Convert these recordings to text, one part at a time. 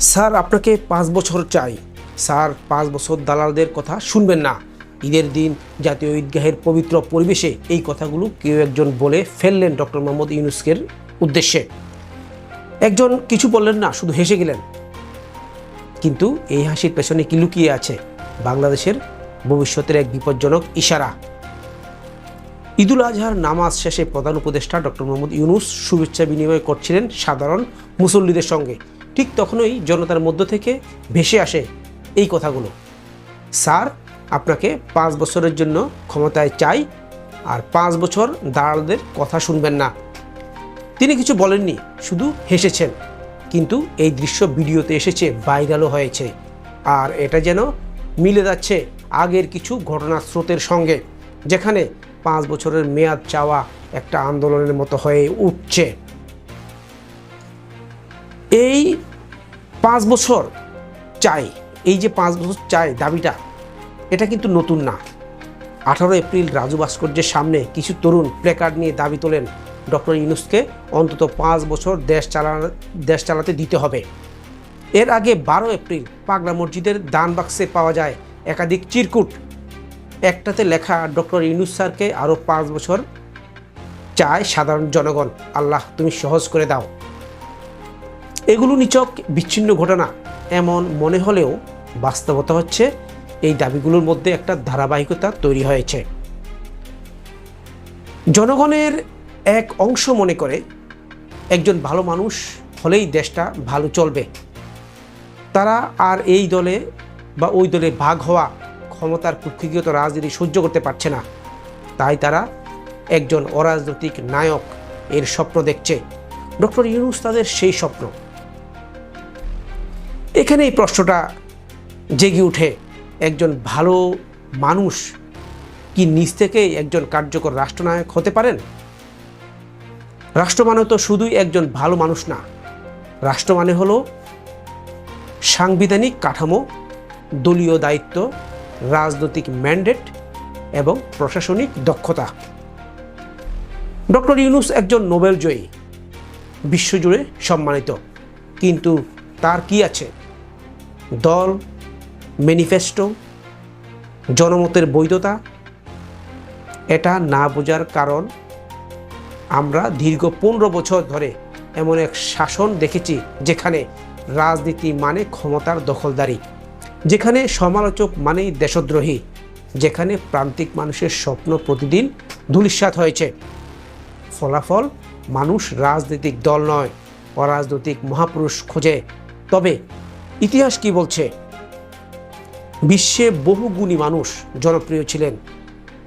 Sir, আপনাকে পাঁচ বছর চাই। স্যার, পাঁচ বছর দালালদের কথা শুনবেন না। ঈদের দিন জাতীয় ঈদগাহের পবিত্র পরিবেশে এই কথাগুলো কেউ একজন বলে ফেললেন ডক্টর মোহাম্মদ ইউনুসকের উদ্দেশ্যে। একজন কিছু বললেন না, শুধু হেসে গেলেন। কিন্তু এই হাসির পেছনে কি লুকিয়ে আছে? বাংলাদেশের ভবিষ্যতের এক বিপজ্জনক ইশারা। ঈদুল আজহার নামাজ শেষে প্রধান উপদেষ্টা ডক্টর মোহাম্মদ ইউনুস শুভেচ্ছা বিনিময় করছিলেন সাধারণ মুসল্লিদের সঙ্গে। ঠিক তখনই জনতার মধ্য থেকে ভেসে আসে এই কথাগুলো। স্যার, আপনাকে পাঁচ বছরের জন্য ক্ষমতায় চাই আর পাঁচ বছর দালালদের কথা শুনবেন না। তিনি কিছু বলেননি, শুধু হেসেছেন। কিন্তু এই দৃশ্য ভিডিওতে এসেছে, ভাইরালও হয়েছে। আর এটা যেন মিলে যাচ্ছে আগের কিছু ঘটনার স্রোতের সঙ্গে, যেখানে পাঁচ বছরের মেয়াদ চাওয়া একটা আন্দোলনের মতো হয়ে উঠছে। এই পাঁচ বছর চাই, এই যে পাঁচ বছর চাই দাবিটা, এটা কিন্তু নতুন না। আঠারো এপ্রিল রাজু ভাস্কর্যের সামনে কিছু তরুণ প্লেকার্ড নিয়ে দাবি তোলেন ডক্টর ইউনুসকে, অন্তত পাঁচ বছর দেশ চালা, দেশ চালাতে দিতে হবে। এর আগে বারো এপ্রিল পাগলা মসজিদের দান বাক্সে পাওয়া যায় একাধিক চিরকুট। একটাতে লেখা, ডক্টর ইউনুস স্যারকে আরও পাঁচ বছর চায় সাধারণ জনগণ। আল্লাহ, তুমি সহজ করে দাও। এগুলো নিচক বিচ্ছিন্ন ঘটনা। এমন মনে হলেও বাস্তবতা হচ্ছে, এই দাবিগুলোর মধ্যে একটা ধারাবাহিকতা তৈরি হয়েছে। জনগণের এক অংশ মনে করে, একজন ভালো মানুষ হলেই দেশটা ভালো চলবে। তারা আর এই দলে বা ওই দলে ভাগ হওয়া ক্ষমতার কুক্ষিগত রাজনীতি সহ্য করতে পারছে না। তাই তারা একজন অরাজনৈতিক নায়ক এর স্বপ্ন দেখছে। ডক্টর ইউনুস তাদের সেই স্বপ্ন। এখানে এই প্রশ্নটা জেগে উঠে, একজন ভালো মানুষ কি নিজ থেকেই একজন কার্যকর রাষ্ট্রনায়ক হতে পারেন? রাষ্ট্র মানে তো শুধুই একজন ভালো মানুষ না, রাষ্ট্র মানে হলো সাংবিধানিক কাঠামো, দলীয় দায়িত্ব, রাজনৈতিক ম্যান্ডেট এবং প্রশাসনিক দক্ষতা। ডক্টর ইউনুস একজন নোবেল জয়ী, বিশ্বজুড়ে সম্মানিত, কিন্তু তার কি আছে? দল ম্যানিফেস্টো জনমতের বৈধতা, এটা না বোঝার কারণ আমরা দীর্ঘ পনেরো বছর ধরে এমন এক শাসন দেখেছি যেখানে রাজনীতি মানে ক্ষমতার দখলদারি, যেখানে সমালোচক মানেই দেশদ্রোহী, যেখানে প্রান্তিক মানুষের স্বপ্ন প্রতিদিন ধূলিসাৎ হয়েছে। ফলাফল, মানুষ রাজনৈতিক দল নয়, অরাজনৈতিক মহাপুরুষ খোঁজে। তবে ইতিহাস কি বলছে? বিশ্বে বহু গুণী মানুষ জনপ্রিয় ছিলেন,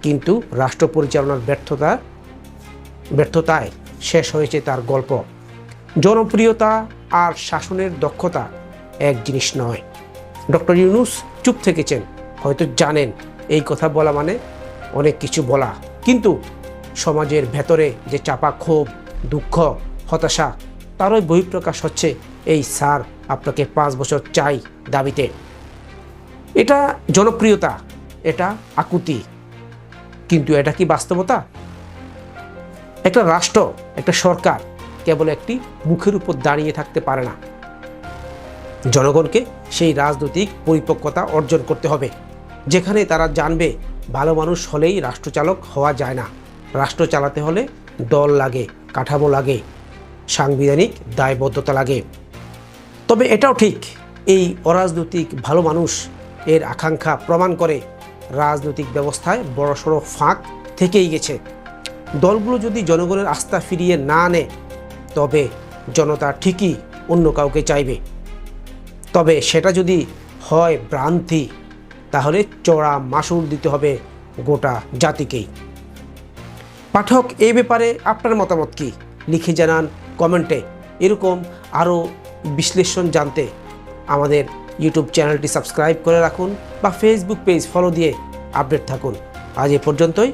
কিন্তু রাষ্ট্র পরিচালনার ব্যর্থতা, ব্যর্থতায় শেষ হয়েছে তার গল্প। জনপ্রিয়তা আর শাসনের দক্ষতা এক জিনিস নয়। ডক্টর ইউনুস চুপ থেকেছেন, হয়তো জানেন এই কথা বলা মানে অনেক কিছু বলা। কিন্তু সমাজের ভেতরে যে চাপা ক্ষোভ, দুঃখ, হতাশা, তারই বহিঃপ্রকাশ হচ্ছে এই স্যার আপনাকে পাঁচ বছর চাই দাবিতে। এটা জনপ্রিয়তা, এটা আকুতি। কিন্তু এটা কি বাস্তবতা? একটা রাষ্ট্র, একটা সরকার কেবল একটি মুখের উপর দাঁড়িয়ে থাকতে পারে না। জনগণকে সেই রাজনৈতিক পরিপক্কতা অর্জন করতে হবে, যেখানে তারা জানবে ভালো মানুষ হলেই রাষ্ট্রচালক হওয়া যায় না। রাষ্ট্র চালাতে হলে দল লাগে, কাঠামো লাগে, সাংবিধানিক দায়বদ্ধতা লাগে। তবে এটাও ঠিক, এই অরাজনৈতিক ভালো মানুষ এর আকাঙ্ক্ষা প্রমাণ করে রাজনৈতিক ব্যবস্থায় বড়সড় ফাঁক থেকেই গেছে। দলগুলো যদি জনগণের আস্থা ফিরিয়ে না আনে তবে জনতা ঠিকই অন্য কাউকে চাইবে। তবে সেটা যদি হয় ভ্রান্তি, তাহলে চড়া মাসুল দিতে হবে গোটা জাতিকেই। পাঠক এই ব্যাপারে আপনার মতামত কি? লিখে জানান কমেন্টে। এরকম আরও বিশ্লেষণ জানতে আমাদের ইউটিউব চ্যানেলটি সাবস্ক্রাইব করে রাখুন বা ফেসবুক পেজ ফলো দিয়ে আপডেট থাকুন। আজ এ পর্যন্তই।